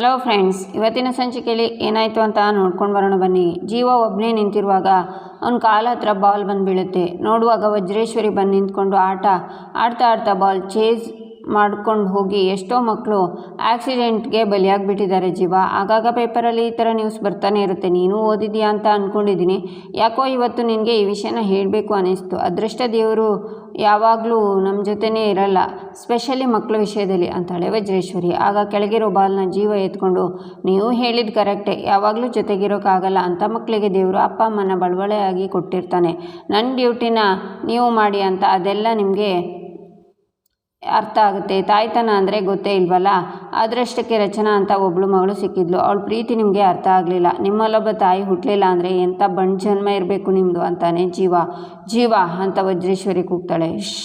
Hello friends ಇವತ್ತಿನ ಸಂಚಿಕೆಯಲ್ಲಿ ಏನಾಯಿತು ಅಂತ ನೋಡ್ಕೊಂಡು ಬರೋಣ ಬನ್ನಿ. ಜೀವ ಒಬ್ಬನೇ ನಿಂತಿರುವಾಗ ಅವ್ನ ಕಾಲ ಹತ್ರ ಬಾಲ್ ಬಂದು ಬೀಳುತ್ತೆ ನೋಡುವಾಗ ವಜ್ರೇಶ್ವರಿ ಬಂದು ನಿಂತ್ಕೊಂಡು ಆಟ, ಆಡ್ತಾ ಆಡ್ತಾ ಬಾಲ್ ಚೇಸ್ ಮಾಡ್ಕೊಂಡು ಹೋಗಿ ಎಷ್ಟೋ ಮಕ್ಕಳು ಆಕ್ಸಿಡೆಂಟ್ಗೆ ಬಲಿಯಾಗಿಬಿಟ್ಟಿದ್ದಾರೆ ಜೀವ. ಆಗಾಗ ಪೇಪರಲ್ಲಿ ಈ ಥರ ನ್ಯೂಸ್ ಬರ್ತಾನೆ ಇರುತ್ತೆ. ನೀನು ಓದಿದ್ಯಾ ಅಂತ ಅಂದ್ಕೊಂಡಿದ್ದೀನಿ ಯಾಕೋ ಇವತ್ತು ನಿನಗೆ ಈ ವಿಷಯನ ಹೇಳಬೇಕು ಅನ್ನಿಸ್ತು ಅದೃಷ್ಟ ದೇವರು ಯಾವಾಗಲೂ ನಮ್ಮ ಜೊತೆನೇ ಇರಲ್ಲ ಸ್ಪೆಷಲಿ ಮಕ್ಕಳ ವಿಷಯದಲ್ಲಿ ಅಂತಾಳೆ ವಜ್ರೇಶ್ವರಿ. ಆಗ ಕೆಳಗಿರೋ ಬಾಲ್ನ ಜೀವ ಎತ್ಕೊಂಡು, ನೀವು ಹೇಳಿದ ಕರೆಕ್ಟೇ ಯಾವಾಗಲೂ ಜೊತೆಗಿರೋಕ್ಕಾಗಲ್ಲ ಅಂತ ಮಕ್ಕಳಿಗೆ ದೇವರು ಅಪ್ಪ, ಅಮ್ಮನ ಬಳವಳೆಯಾಗಿ ಕೊಟ್ಟಿರ್ತಾನೆ. ನನ್ನ ಡ್ಯೂಟಿನ ನೀವು ಮಾಡಿ ಅಂತ ಅದೆಲ್ಲ ನಿಮಗೆ ಅರ್ಥ ಆಗುತ್ತೆ. ತಾಯ್ತನ ಅಂದರೆ ಗೊತ್ತೇ ಇಲ್ವಲ್ಲ? ಅದರಷ್ಟಕ್ಕೆ ರಚನಾ ಅಂತ ಒಬ್ಳು ಮಗಳು ಸಿಕ್ಕಿದ್ಲು. ಅವಳ ಪ್ರೀತಿ ನಿಮಗೆ ಅರ್ಥ ಆಗಲಿಲ್ಲ. ನಿಮ್ಮಲ್ಲೊಬ್ಬ ತಾಯಿ ಹುಟ್ಟಲಿಲ್ಲ ಅಂದರೆ ಎಂಥ ಬಣ್ಣ ಜನ್ಮ ಇರಬೇಕು ನಿಮ್ಮದು ಅಂತಾನೆ ಜೀವ. ಜೀವ ಅಂತ ವಜ್ರೇಶ್ವರಿ ಕೂಗ್ತಾಳೆ. ಶ್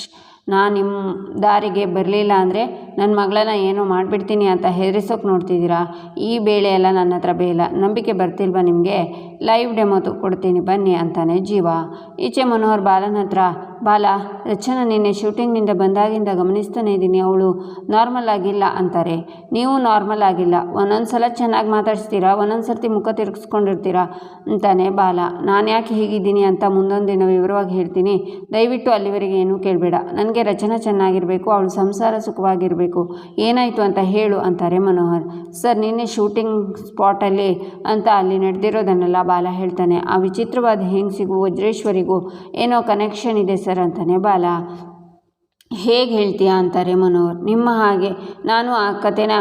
ನಾನು ನಿಮ್ಮ ದಾರಿಗೆ ಬರಲಿಲ್ಲ ಅಂದರೆ ನನ್ನ ಮಗಳನ್ನ ಏನು ಮಾಡಿಬಿಡ್ತೀನಿ ಅಂತ ಹೆದರಿಸೋಕೆ ನೋಡ್ತಿದ್ದೀರಾ? ಈ ಬೇಳೆ ಎಲ್ಲ ನನ್ನ ಹತ್ರ ಬೇಯಿಲ್ಲ. ನಂಬಿಕೆ ಬರ್ತಿಲ್ವಾ ನಿಮಗೆ? ಲೈವ್ ಡೆಮೋ ಕೊಡ್ತೀನಿ. ಬನ್ನಿ ಅಂತಾನೆ ಜೀವ. ಈಚೆ ಮನೋಹರ್ ಬಾಲನ ಹತ್ರ. ಬಾಲ, ರಚನಾ ನಿನ್ನೆ ಶೂಟಿಂಗ್ನಿಂದ ಬಂದಾಗಿಂದ ಗಮನಿಸ್ತಾನೆ ಇದ್ದೀನಿ ಅವಳು. ನಾರ್ಮಲ್ ಆಗಿಲ್ಲ ಅಂತಾರೆ. ನೀವು ನಾರ್ಮಲ್ ಆಗಿಲ್ಲ. ಒಂದೊಂದು ಸಲ ಚೆನ್ನಾಗಿ ಮಾತಾಡ್ಸ್ತೀರಾ? ಒಂದೊಂದು ಸರ್ತಿ ಮುಖ ತಿರುಗಿಸ್ಕೊಂಡಿರ್ತೀರಾ? ಅಂತಾನೆ ಬಾಲ. ನಾನು ಯಾಕೆ ಹೀಗಿದ್ದೀನಿ ಅಂತ ಮುಂದೊಂದು ದಿನ ವಿವರವಾಗಿ ಹೇಳ್ತೀನಿ. ದಯವಿಟ್ಟು ಅಲ್ಲಿವರೆಗೆ ಏನೂ ಕೇಳಬೇಡ. ನನಗೆ ರಚನಾ ಚೆನ್ನಾಗಿರಬೇಕು, ಅವಳು ಸಂಸಾರ ಸುಖವಾಗಿರಬೇಕು. ಏನಾಯಿತು ಅಂತ ಹೇಳು ಅಂತಾರೆ ಮನೋಹರ್. ಸರ್, ನಿನ್ನೆ ಶೂಟಿಂಗ್ ಸ್ಪಾಟಲ್ಲಿ ಅಂತ ಅಲ್ಲಿ ನಡೆದಿರೋದನ್ನೆಲ್ಲ ಬಾಲ ಹೇಳ್ತಾನೆ, ಆ ವಿಚಿತ್ರವಾದ ಹೆಂಗಸಿಗೂ, ವಜ್ರೇಶ್ವರಿಗೂ ಏನೋ ಕನೆಕ್ಷನ್ ಇದೆ ಸರ್ ಅಂತಾನೆ ಬಾಲ. ಹೇಗೆ ಹೇಳ್ತೀಯಾ? ಅಂತಾರೆ ಮನೋಹರ್. ನಿಮ್ಮ ಹಾಗೆ, ನಾನು ಆ ಕಥೆನ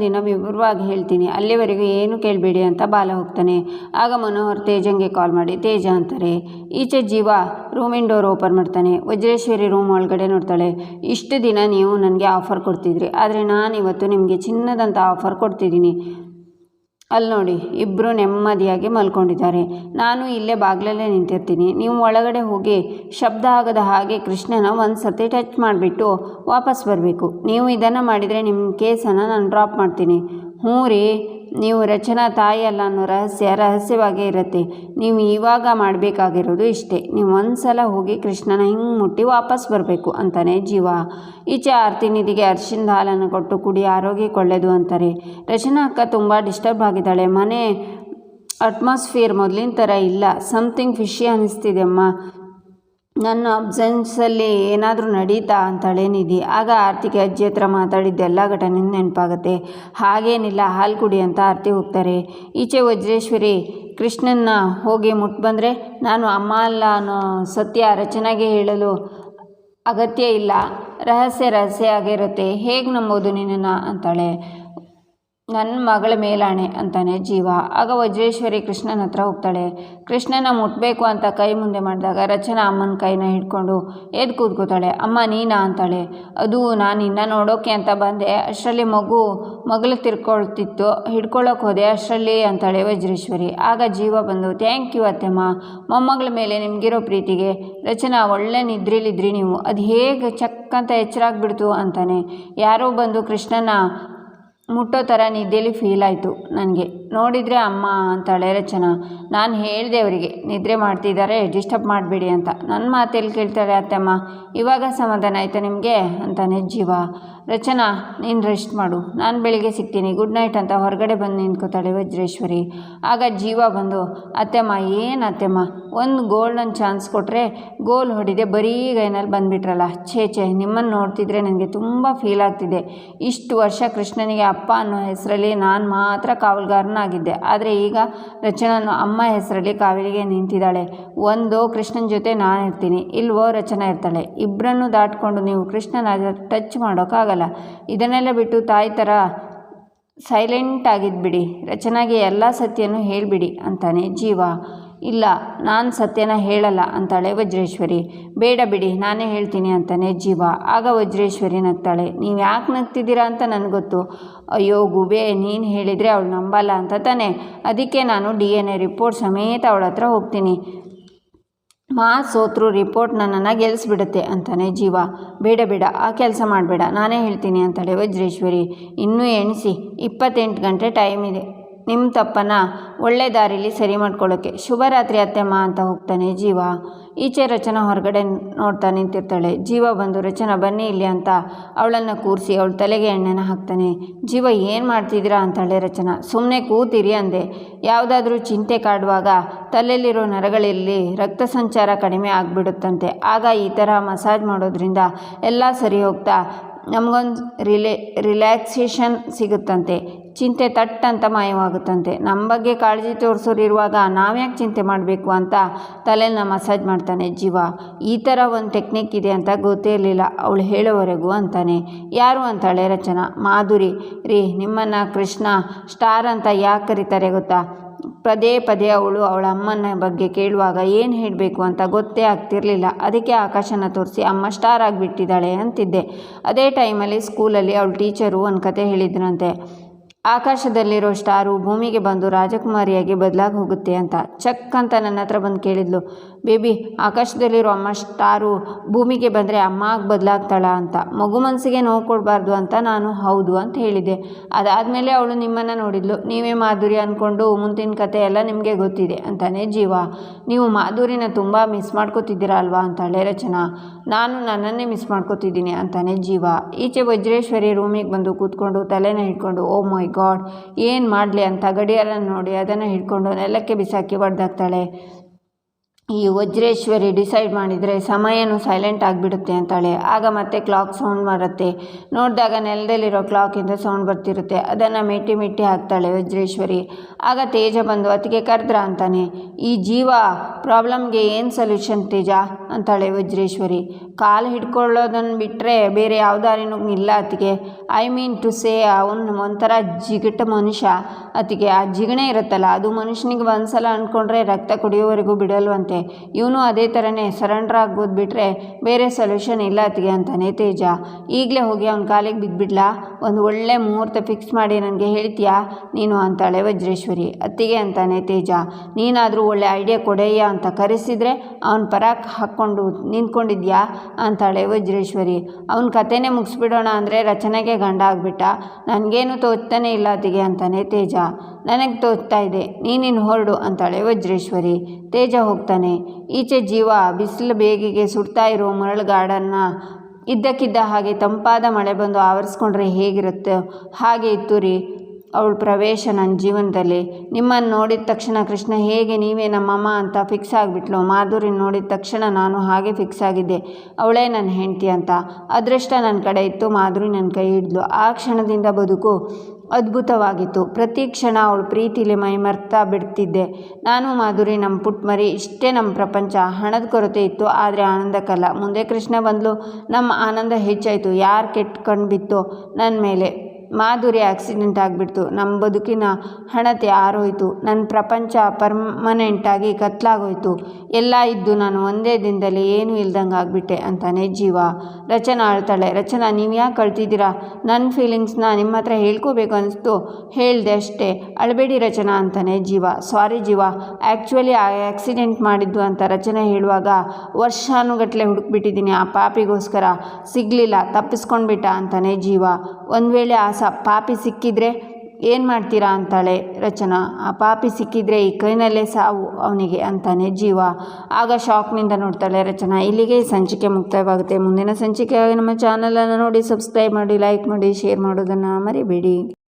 ದಿನ ವಿವರವಾಗಿ ಹೇಳ್ತೀನಿ. ಅಲ್ಲಿವರೆಗೂ ಏನು ಕೇಳಬೇಡಿ ಅಂತ ಬಾಲ ಹೋಗ್ತಾನೆ. ಆಗ ಮನೋಹರ್ ತೇಜಂಗೆ ಕಾಲ್ ಮಾಡಿ, ತೇಜ ಅಂತಾರೆ. ಈಚೆ ಜೀವ ರೂಮಿನ ಡೋರ್ ಓಪನ್ ಮಾಡ್ತಾನೆ. ವಜ್ರೇಶ್ವರಿ ರೂಮ್ ಒಳಗಡೆ ನೋಡ್ತಾಳೆ. ಇಷ್ಟು ದಿನ ನೀವು ನನಗೆ ಆಫರ್ ಕೊಡ್ತಿದ್ರಿ. ಆದರೆ ನಾನು ಇವತ್ತು ನಿಮಗೆ ಚಿನ್ನದಂಥ ಆಫರ್ ಕೊಡ್ತಿದ್ದೀನಿ. ಅಲ್ಲಿ ನೋಡಿ ಇಬ್ಬರು ನೆಮ್ಮದಿಯಾಗಿ ಮಲ್ಕೊಂಡಿದ್ದಾರೆ. ನಾನು ಇಲ್ಲೇ ಬಾಗಿಲಲ್ಲೇ ನಿಂತಿರ್ತೀನಿ. ನೀವು ಒಳಗಡೆ ಹೋಗಿ ಶಬ್ದ ಆಗದ ಹಾಗೆ ಕೃಷ್ಣನ ಒಂದು ಸತಿ ಟಚ್ ಮಾಡಿಬಿಟ್ಟು ವಾಪಸ್ ಬರಬೇಕು. ನೀವು ಇದನ್ನು ಮಾಡಿದರೆ ನಿಮ್ಮ ಕೇಸನ್ನು ನಾನು ಡ್ರಾಪ್ ಮಾಡ್ತೀನಿ. ಹ್ಞೂ ರೀ. ನೀವು ರಚನಾ ತಾಯಿ ಅಲ್ಲ ಅನ್ನೋ ರಹಸ್ಯ ರಹಸ್ಯವಾಗೇ ಇರುತ್ತೆ. ನೀವು ಇವಾಗ ಮಾಡಬೇಕಾಗಿರೋದು ಇಷ್ಟೇ. ನೀವು ಒಂದು ಸಲ ಹೋಗಿ ಕೃಷ್ಣನ ಹಿಂಗೆ ಮುಟ್ಟಿ ವಾಪಸ್ ಬರಬೇಕು ಅಂತಾನೆ ಜೀವ. ಈಚೆ ಆರತಿ ನಿಧಿಗೆ ಅರ್ಶಿನ ಹಾಲನ್ನು ಕೊಟ್ಟು ಕುಡಿ ಆರೋಗ್ಯಕ್ಕೆ ಒಳ್ಳೆಯದು ಅಂತಾರೆ. ರಚನಾ ಅಕ್ಕ ತುಂಬ ಡಿಸ್ಟರ್ಬ್ ಆಗಿದ್ದಾಳೆ. ಮನೆ ಅಟ್ಮಾಸ್ಫಿಯರ್ ಮೊದಲಿನ ಥರ ಇಲ್ಲ. ಸಮಥಿಂಗ್ ಫಿಶಿ ಅನ್ನಿಸ್ತಿದೆ ಅಮ್ಮ. ನನ್ನ ಅಬ್ಸೆನ್ಸಲ್ಲಿ ಏನಾದರೂ ನಡೀತಾ ನಿಧಿ ಆಗ ಆರ್ತಿಗೆ ಅಜ್ಜಿ ಹತ್ರ ಮಾತಾಡಿದ್ದೆಲ್ಲ ಘಟನೆ ನೆನಪಾಗುತ್ತೆ. ಹಾಗೇನಿಲ್ಲ, ಹಾಲು ಕುಡಿ ಅಂತ ಆರ್ತಿ ಹೋಗ್ತಾರೆ. ಈಚೆ ವಜ್ರೇಶ್ವರಿ, ಕೃಷ್ಣನ್ನ ಹೋಗಿ ಮುಟ್ಟು ಬಂದರೆ ನಾನು ಅಮ್ಮ ಅಲ್ಲ ಅನ್ನೋ ಸತ್ಯ ರಚನೆಗೆ ಹೇಳಲು ಅಗತ್ಯ ಇಲ್ಲ. ರಹಸ್ಯ ರಹಸ್ಯ ಆಗಿರುತ್ತೆ. ಹೇಗೆ ನಂಬೋದು ನಿನ್ನನ್ನು? ಅಂತಾಳೆ. ನನ್ನ ಮಗಳ ಮೇಲಾಣೆ ಅಂತಾನೆ ಜೀವ. ಆಗ ವಜ್ರೇಶ್ವರಿ ಕೃಷ್ಣನ ಹತ್ರ ಹೋಗ್ತಾಳೆ. ಕೃಷ್ಣನ ಮುಟ್ಟಬೇಕು ಅಂತ ಕೈ ಮುಂದೆ ಮಾಡಿದಾಗ ರಚನಾ ಅಮ್ಮನ ಕೈನ ಹಿಡ್ಕೊಂಡು ಎದ್ದು ಕೂತ್ಕೋತಾಳೆ. ಅಮ್ಮ, ನೀನಾ? ಅಂತಾಳೆ. ಅದು, ನಾನು ಇನ್ನ ನೋಡೋಕೆ ಅಂತ ಬಂದೆ. ಅಷ್ಟರಲ್ಲಿ ಮಗು, ಮಗಳು ತಿರ್ಕೊಳ್ತಿತ್ತು. ಹಿಡ್ಕೊಳ್ಳೋಕೆ ಹೋದೆ ಅಷ್ಟರಲ್ಲಿ, ಅಂತಾಳೆ ವಜ್ರೇಶ್ವರಿ. ಆಗ ಜೀವ ಬಂದು, ಥ್ಯಾಂಕ್ ಯು ಅತ್ತೆಮ್ಮ. ಮೊಮ್ಮಗಳ ಮೇಲೆ ನಿಮಗಿರೋ ಪ್ರೀತಿಗೆ ರಚನಾ ಒಳ್ಳೆ ನಿದ್ರೆಲಿದ್ರಿ ನೀವು. ಅದು ಹೇಗೆ ಚಕ್ಕಂತ ಎಚ್ಚರಾಗ್ಬಿಡ್ತು ಅಂತಾನೆ. ಯಾರೋ ಬಂದು ಕೃಷ್ಣನ ಮುಟ್ಟೋ ಥರ ನಿದ್ದೆಲಿ ಫೀಲ್ ಆಯಿತು ನನಗೆ. ನೋಡಿದರೆ ಅಮ್ಮ ಅಂತಾಳೆ ರಚನಾ ನಾನು ಹೇಳಿದೆ ಅವರಿಗೆ, ನಿದ್ರೆ ಮಾಡ್ತಿದ್ದಾರೆ ಡಿಸ್ಟರ್ಬ್ ಮಾಡಬೇಡಿ ಅಂತ. ನನ್ನ ಮಾತೆಲ್ಲಿ ಕೇಳ್ತಾಳೆ ಅತ್ತಮ್ಮ? ಇವಾಗ ಸಮಾಧಾನ ಆಯಿತಾ ನಿಮಗೆ? ಅಂತಾನೆ ಜೀವ. ರಚನಾ, ನೀನು ರೆಸ್ಟ್ ಮಾಡು. ನಾನು ಬೆಳಿಗ್ಗೆ ಸಿಗ್ತೀನಿ. ಗುಡ್ ನೈಟ್ ಅಂತ ಹೊರಗಡೆ ಬಂದು ನಿಂತ್ಕೋತಾಳೆ ವಜ್ರೇಶ್ವರಿ. ಆಗ ಜೀವ ಬಂದು, ಅತ್ತೆಮ್ಮ, ಏನು ಅತ್ತೆಮ್ಮ? ಒಂದು ಗೋಲ್ಡನ್ ಚಾನ್ಸ್ ಕೊಟ್ಟರೆ ಗೋಲ್ ಹೊಡಿದೆ, ಬರೀ ಗೈನಲ್ಲಿ ಬಂದುಬಿಟ್ರಲ್ಲ. ಛೇ ಛೇ ನಿಮ್ಮನ್ನು ನೋಡ್ತಿದ್ರೆ ನನಗೆ ತುಂಬ ಫೀಲ್ ಆಗ್ತಿದೆ. ಇಷ್ಟು ವರ್ಷ ಕೃಷ್ಣನಿಗೆ ಅಪ್ಪ ಅನ್ನೋ ಹೆಸರಲ್ಲಿ ನಾನು ಮಾತ್ರ ಕಾವಲುಗಾರನಾಗಿದ್ದೆ ಆದರೆ ಈಗ ರಚನನ್ನು ಅಮ್ಮ ಹೆಸರಲ್ಲಿ ಕಾವೇರಿಗೆ ನಿಂತಿದ್ದಾಳೆ. ಒಂದು ಕೃಷ್ಣನ ಜೊತೆ ನಾನು ಇರ್ತೀನಿ. ಇಲ್ವೋ ರಚನಾ ಇರ್ತಾಳೆ. ಇಬ್ಬರನ್ನು ದಾಟ್ಕೊಂಡು ನೀವು ಕೃಷ್ಣನ ಟಚ್ ಮಾಡೋಕ್ಕಾಗಲ್ಲ. ಇದನ್ನೆಲ್ಲ ಬಿಟ್ಟು ತಾಯಿ ಥರ ಸೈಲೆಂಟ್ ಆಗಿದ್ಬಿಡಿ. ರಚನಾಗೆ ಎಲ್ಲ ಸತ್ಯನೂ ಹೇಳಿಬಿಡಿ ಅಂತಾನೆ ಜೀವ. ಇಲ್ಲ, ನಾನು ಸತ್ಯನ ಹೇಳಲ್ಲ ಅಂತಾಳೆ ವಜ್ರೇಶ್ವರಿ. ಬೇಡ ಬಿಡಿ, ನಾನೇ ಹೇಳ್ತೀನಿ ಅಂತಾನೆ ಜೀವ. ಆಗ ವಜ್ರೇಶ್ವರಿ ನಗ್ತಾಳೆ. ನೀವು ಯಾಕೆ ನಗ್ತಿದ್ದೀರಾ ಅಂತ ನನಗೆ ಗೊತ್ತು. ಅಯ್ಯೋ, ಗುಬೆ, ನೀನು ಹೇಳಿದರೆ ಅವಳು ನಂಬಲ್ಲ ಅಂತ ತಾನೆ. ಅದಕ್ಕೆ ನಾನು ಡಿ ಎನ್ ಎ ರಿಪೋರ್ಟ್ ಸಮೇತ ಅವಳ ಹತ್ರ ಹೋಗ್ತೀನಿ. ಮಾ ಸೋತ್ರು ರಿಪೋರ್ಟ್ ನನ್ನನ್ನು ಗೆಲ್ಲಿಸ್ಬಿಡುತ್ತೆ ಅಂತಾನೆ ಜೀವ. ಬೇಡ ಬೇಡ, ಆ ಕೆಲಸ ಮಾಡಬೇಡ. ನಾನೇ ಹೇಳ್ತೀನಿ ಅಂತಾಳೆ ವಜ್ರೇಶ್ವರಿ. ಇನ್ನೂ ಎಣಿಸಿ, ಇಪ್ಪತ್ತೆಂಟು ಗಂಟೆ ಟೈಮ್ ಇದೆ. ನಿಮ್ಮ ತಪ್ಪನ್ನು ಒಳ್ಳೆ ದಾರಿಲಿ ಸರಿ ಮಾಡ್ಕೊಳ್ಳೋಕ್ಕೆ ಶುಭರಾತ್ರಿ ಅತ್ತೆಮ್ಮ ಅಂತ ಹೋಗ್ತಾನೆ ಜೀವ. ಈಚೆ ರಚನಾ ಹೊರಗಡೆ ನೋಡ್ತಾ ನಿಂತಿರ್ತಾಳೆ. ಜೀವ ಬಂದು, ರಚನಾ, ಬನ್ನಿ ಇಲ್ಲಿ ಅಂತ ಅವಳನ್ನು ಕೂರಿಸಿ ಅವಳ ತಲೆಗೆ ಎಣ್ಣೆನ ಹಾಕ್ತಾನೆ. ಜೀವ, ಏನು ಮಾಡ್ತಿದ್ದೀರಾ? ಅಂತಾಳೆ ರಚನಾ. ಸುಮ್ಮನೆ ಕೂತಿರಿ ಅಂದೆ. ಯಾವುದಾದ್ರೂ ಚಿಂತೆ ಕಾಡುವಾಗ ತಲೆಯಲ್ಲಿರೋ ನರಗಳಲ್ಲಿ ರಕ್ತ ಸಂಚಾರ ಕಡಿಮೆ ಆಗಿಬಿಡುತ್ತಂತೆ. ಆಗ ಈ ಥರ ಮಸಾಜ್ ಮಾಡೋದ್ರಿಂದ ಎಲ್ಲ ಸರಿ ಹೋಗ್ತಾ ನಮಗೊಂದು ರಿಲೇ, ರಿಲ್ಯಾಕ್ಸೇಷನ್ ಸಿಗುತ್ತಂತೆ, ಚಿಂತೆ ತಟ್ ಅಂತ ಮಾಯವಾಗುತ್ತಂತೆ. ನಮ್ಮ ಬಗ್ಗೆ ಕಾಳಜಿ ತೋರಿಸೋರು ಇರುವಾಗ ನಾವ್ಯಾಕೆ ಚಿಂತೆ ಮಾಡಬೇಕು ಅಂತ ತಲೆಯನ್ನು ಮಸಾಜ್ ಮಾಡ್ತಾನೆ ಜೀವ. ಈ ಥರ ಒಂದು ಟೆಕ್ನಿಕ್ ಇದೆ ಅಂತ ಗೊತ್ತೇ ಇರಲಿಲ್ಲ. ಅವಳು ಹೇಳೋವರೆಗೂ ಅಂತಾನೆ. ಯಾರು ಅಂತಾಳೆ ರಚನಾ? ಮಾಧುರಿ. ರೀ, ನಿಮ್ಮನ್ನು ಕೃಷ್ಣ ಸ್ಟಾರ್ ಅಂತ ಯಾಕೆ ಕರೀತಾರೆ ಗೊತ್ತಾ? ಪದೇ ಪದೇ ಅವಳು ಅವಳ ಅಮ್ಮನ ಬಗ್ಗೆ ಕೇಳುವಾಗ ಏನು ಹೇಳಬೇಕು ಅಂತ ಗೊತ್ತೇ ಆಗ್ತಿರಲಿಲ್ಲ. ಅದಕ್ಕೆ ಆಕಾಶನ ತೋರಿಸಿ, ಅಮ್ಮ ಸ್ಟಾರ್ ಆಗಿಬಿಟ್ಟಿದ್ದಾಳೆ ಅಂತಿದ್ದೆ. ಅದೇ ಟೈಮಲ್ಲಿ ಸ್ಕೂಲಲ್ಲಿ ಅವಳ ಟೀಚರು ಒಂದು ಕತೆ ಹೇಳಿದ್ರಂತೆ. ಆಕಾಶದಲ್ಲಿರೋ ಸ್ಟಾರು ಭೂಮಿಗೆ ಬಂದು ರಾಜಕುಮಾರಿಯಾಗಿ ಬದಲಾಗಿ ಹೋಗುತ್ತೆ ಅಂತ. ಚಕ್ ಅಂತ ನನ್ನ ಹತ್ರ ಬಂದು ಕೇಳಿದ್ಲು. ಬೇಬಿ, ಆಕಾಶದಲ್ಲಿರೋ ಅಮ್ಮ ಸ್ಟಾರು ಭೂಮಿಗೆ ಬಂದರೆ ಅಮ್ಮ ಆಗಿ ಬದಲಾಗ್ತಾಳ ಅಂತ. ಮಗು ಮನಸ್ಸಿಗೆ ನೋವು ಕೊಡಬಾರ್ದು ಅಂತ ನಾನು ಹೌದು ಅಂತ ಹೇಳಿದೆ. ಅದಾದಮೇಲೆ ಅವಳು ನಿಮ್ಮನ್ನು ನೋಡಿದ್ಲು. ನೀವೇ ಮಾಧುರಿ ಅಂದ್ಕೊಂಡು ಮುಂದಿನ ಕತೆ ಎಲ್ಲ ನಿಮಗೆ ಗೊತ್ತಿದೆ ಅಂತಾನೆ ಜೀವ. ನೀವು ಮಾಧುರಿನ ತುಂಬ ಮಿಸ್ ಮಾಡ್ಕೋತಿದ್ದೀರಾ ಅಲ್ವಾ ಅಂತಾಳೆ ರಚನಾ. ನಾನು ನನ್ನನ್ನೇ ಮಿಸ್ ಮಾಡ್ಕೋತಿದ್ದೀನಿ ಅಂತಾನೆ ಜೀವ. ಈಚೆ ವಜ್ರೇಶ್ವರಿ ರೂಮಿಗೆ ಬಂದು ಕೂತ್ಕೊಂಡು ತಲೆನ ಹಿಡ್ಕೊಂಡು, ಓ ಮೈ ಗಾಡ್, ಏನು ಮಾಡಲಿ ಅಂತ ಗಡಿಯಾರ ನೋಡಿ ಅದನ್ನು ಹಿಡ್ಕೊಂಡು ನೆಲಕ್ಕೆ ಬಿಸಾಕಿ ಹೊಡೆದಾಕ್ತಾಳೆ ಈ ವಜ್ರೇಶ್ವರಿ ಡಿಸೈಡ್ ಮಾಡಿದರೆ ಸಮಯನೂ ಸೈಲೆಂಟ್ ಆಗಿಬಿಡುತ್ತೆ ಅಂತಾಳೆ. ಆಗ ಮತ್ತೆ ಕ್ಲಾಕ್ ಸೌಂಡ್ ಮಾಡುತ್ತೆ ನೋಡಿದಾಗ ನೆಲದಲ್ಲಿರೋ ಕ್ಲಾಕಿಂದ ಸೌಂಡ್ ಬರ್ತಿರುತ್ತೆ. ಅದನ್ನು ಮೆಟ್ಟಿ ಮೆಟ್ಟಿ ಹಾಕ್ತಾಳೆ ವಜ್ರೇಶ್ವರಿ. ಆಗ ತೇಜ ಬಂದು ಅತಿಗೆ ಕರೆದ್ರ ಅಂತಾನೆ. ಈ ಜೀವ, ಪ್ರಾಬ್ಲಮ್ಗೆ ಏನು ಸೊಲ್ಯೂಷನ್ ತೇಜ? ಅಂತಾಳೆ ವಜ್ರೇಶ್ವರಿ. ಕಾಲು ಹಿಡ್ಕೊಳ್ಳೋದನ್ನು ಬಿಟ್ಟರೆ ಬೇರೆ ಯಾವ ಇಲ್ಲ ಅತಿಗೆ ಐ ಮೀನ್ ಟು ಸೇ ಅವನು ಒಂಥರ ಜಿಗಟ ಮನುಷ್ಯ. ಅತ್ತಿಗೆ ಆ ಜಿಗಣೆ ಇರುತ್ತಲ್ಲ, ಅದು ಮನುಷ್ಯನಿಗೆ ಒಂದ್ಸಲ ಅಂದ್ಕೊಂಡ್ರೆ ರಕ್ತ ಕುಡಿಯೋವರೆಗೂ ಬಿಡಲ್ವಂತೆ. ಇವನು ಅದೇ ಥರನೇ ಸರೆಂಡ್ರ್ ಆಗ್ಬೋದು ಬಿಟ್ಟರೆ ಬೇರೆ ಸೊಲ್ಯೂಷನ್ ಇಲ್ಲ ಅತಿಗೆ ಅಂತಾನೆ ತೇಜ. ಈಗಲೇ ಹೋಗಿ ಅವ್ನ ಕಾಲಿಗೆ ಬಿದ್ದುಬಿಡ್ಲಾ ಒಂದು ಒಳ್ಳೆ ಮುಹೂರ್ತ ಫಿಕ್ಸ್ ಮಾಡಿ ನನಗೆ ಹೇಳ್ತೀಯಾ? ನೀನು ಅಂತಾಳೆ ವಜ್ರೇಶ್ವರಿ. ಅತ್ತಿಗೆ ಅಂತಾನೆ ತೇಜ. ನೀನಾದರೂ ಒಳ್ಳೆ ಐಡಿಯಾ ಕೊಡೆಯ್ಯ ಅಂತ ಕರೆಸಿದರೆ ಅವನ ಪರಾಕ್ ಹಾಕ್ಕೊಂಡು ನಿಂತ್ಕೊಂಡಿದ್ಯಾ? ಅಂತಾಳೆ ವಜ್ರೇಶ್ವರಿ. ಅವನ ಕಥೆನೇ ಮುಗಿಸ್ಬಿಡೋಣ ಅಂದರೆ ರಚನೆಗೆ ಗಂಡ ಆಗಿಬಿಟ್ಟ. ನನಗೇನು ತೋಚ್ತಾನೆ ಇಲ್ಲ ಅತಿಗೆ ಅಂತಾನೆ ತೇಜ. ನನಗೆ ತೋಚ್ತಾ ಇದೆ ನೀನಿನ್ನು ಹೊರಡು, ಅಂತಾಳೆ ವಜ್ರೇಶ್ವರಿ. ತೇಜ ಹೋಗ್ತಾನೆ. ಈಚೆ ಜೀವ, ಬಿಸಿಲು ಬೇಗಿಗೆ ಸುಡ್ತಾ ಇರೋ ಮರಳು ಗಾರ್ಡನ್ನ ಇದ್ದಕ್ಕಿದ್ದ ಹಾಗೆ ತಂಪಾದ ಮಳೆ ಬಂದು ಆವರಿಸ್ಕೊಂಡ್ರೆ ಹೇಗಿರುತ್ತೆ? ಹಾಗೆ ಇತ್ತು ರೀ. ಅವಳ ಪ್ರವೇಶ ನನ್ನ ಜೀವನದಲ್ಲಿ. ನಿಮ್ಮನ್ನು ನೋಡಿದ ತಕ್ಷಣ ಕೃಷ್ಣ, ಹೇಗೆ ನೀವೇ ನಮ್ಮಮ್ಮ ಅಂತ ಫಿಕ್ಸ್ ಆಗಿಬಿಟ್ಲು. ಮಾಧುರಿ ನೋಡಿದ ತಕ್ಷಣ ನಾನು ಹಾಗೆ ಫಿಕ್ಸ್ ಆಗಿದ್ದೆ. ಅವಳೇ ನನ್ನ ಹೆಂಡತಿ ಅಂತ. ಅದೃಷ್ಟ ನನ್ನ ಕಡೆ ಇತ್ತು. ಮಾಧುರಿ ನನ್ನ ಕೈ ಹಿಡಿದ್ಲು. ಆ ಕ್ಷಣದಿಂದ ಬದುಕು ಅದ್ಭುತವಾಗಿತ್ತು. ಪ್ರತಿ ಕ್ಷಣ ಅವಳು ಪ್ರೀತಿಲಿ ಮೈ ಮರ್ತಾ ಬಿಡ್ತಿದ್ದೆ. ನಾನು, ಮಾಧುರಿ, ನಮ್ಮ ಪುಟ್ಟ ಮರಿ ಇಷ್ಟೇ ನಮ್ಮ ಪ್ರಪಂಚ. ಹಣದ ಕೊರತೆ ಇತ್ತು, ಆದರೆ ಆನಂದಕ್ಕಲ್ಲ. ಮುಂದೆ ಕೃಷ್ಣ ಬಂದಲು, ನಮ್ಮ ಆನಂದ ಹೆಚ್ಚಾಯಿತು. ಯಾರು ಕೆಟ್ಟ ಕಣ್ಣು ಬಿತ್ತೋ ನನ್ನ ಮೇಲೆ. ಮಾಧುರಿ ಆಕ್ಸಿಡೆಂಟ್ ಆಗಿಬಿಡ್ತು. ನಮ್ಮ ಬದುಕಿನ ಹಣತೆ ಆರೋಯ್ತು. ನನ್ನ ಪ್ರಪಂಚ ಪರ್ಮನೆಂಟಾಗಿ ಕತ್ಲಾಗೋಯಿತು. ಎಲ್ಲ ಇದ್ದು ನಾನು ಒಂದೇ ದಿನದಲ್ಲಿ ಏನೂ ಇಲ್ದಂಗೆ ಆಗಿಬಿಟ್ಟೆ ಅಂತಾನೆ ಜೀವ. ರಚನಾ ಅಳ್ತಾಳೆ. ರಚನಾ, ನೀವು ಯಾಕೆ ಅಳ್ತಿದ್ದೀರಾ? ನನ್ನ ಫೀಲಿಂಗ್ಸ್ನ ನಿಮ್ಮ ಹತ್ರ ಹೇಳ್ಕೋಬೇಕು ಅನಿಸ್ತು. ಹೇಳಿದೆ ಅಷ್ಟೇ. ಅಳಬೇಡಿ ರಚನಾ ಅಂತಾನೆ ಜೀವ. ಸಾರಿ ಜೀವ. ಆ್ಯಕ್ಚುಲಿ ಆ ಆಕ್ಸಿಡೆಂಟ್ ಮಾಡಿದ್ದು ಅಂತ ರಚನೆ ಹೇಳುವಾಗ ವರ್ಷಾನುಗಟ್ಟಲೆ ಹುಡುಕ್ಬಿಟ್ಟಿದ್ದೀನಿ. ಆ ಪಾಪಿಗೋಸ್ಕರ ಸಿಗಲಿಲ್ಲ. ತಪ್ಪಿಸ್ಕೊಂಡ್ಬಿಟ್ಟ ಅಂತಾನೆ ಜೀವ. ಒಂದು ವೇಳೆ ಆ ಸ ಪಾಪಿ ಸಿಕ್ಕಿದ್ರೆ ಏನು ಮಾಡ್ತೀರಾ ಅಂತಾಳೆ ರಚನಾ. ಆ ಪಾಪಿ ಸಿಕ್ಕಿದ್ರೆ ಈ ಕೈನಲ್ಲೇ ಸಾವು ಅವನಿಗೆ ಅಂತಾನೆ ಜೀವ. ಆಗ ಶಾಕ್ನಿಂದ ನೋಡ್ತಾಳೆ ರಚನಾ. ಇಲ್ಲಿಗೆ ಸಂಚಿಕೆ ಮುಕ್ತಾಯವಾಗುತ್ತೆ. ಮುಂದಿನ ಸಂಚಿಕೆಯಾಗಿ ನಮ್ಮ ಚಾನಲನ್ನು ನೋಡಿ ಸಬ್ಸ್ಕ್ರೈಬ್ ಮಾಡಿ ಲೈಕ್ ಮಾಡಿ ಶೇರ್ ಮಾಡೋದನ್ನು ಮರಿಬೇಡಿ.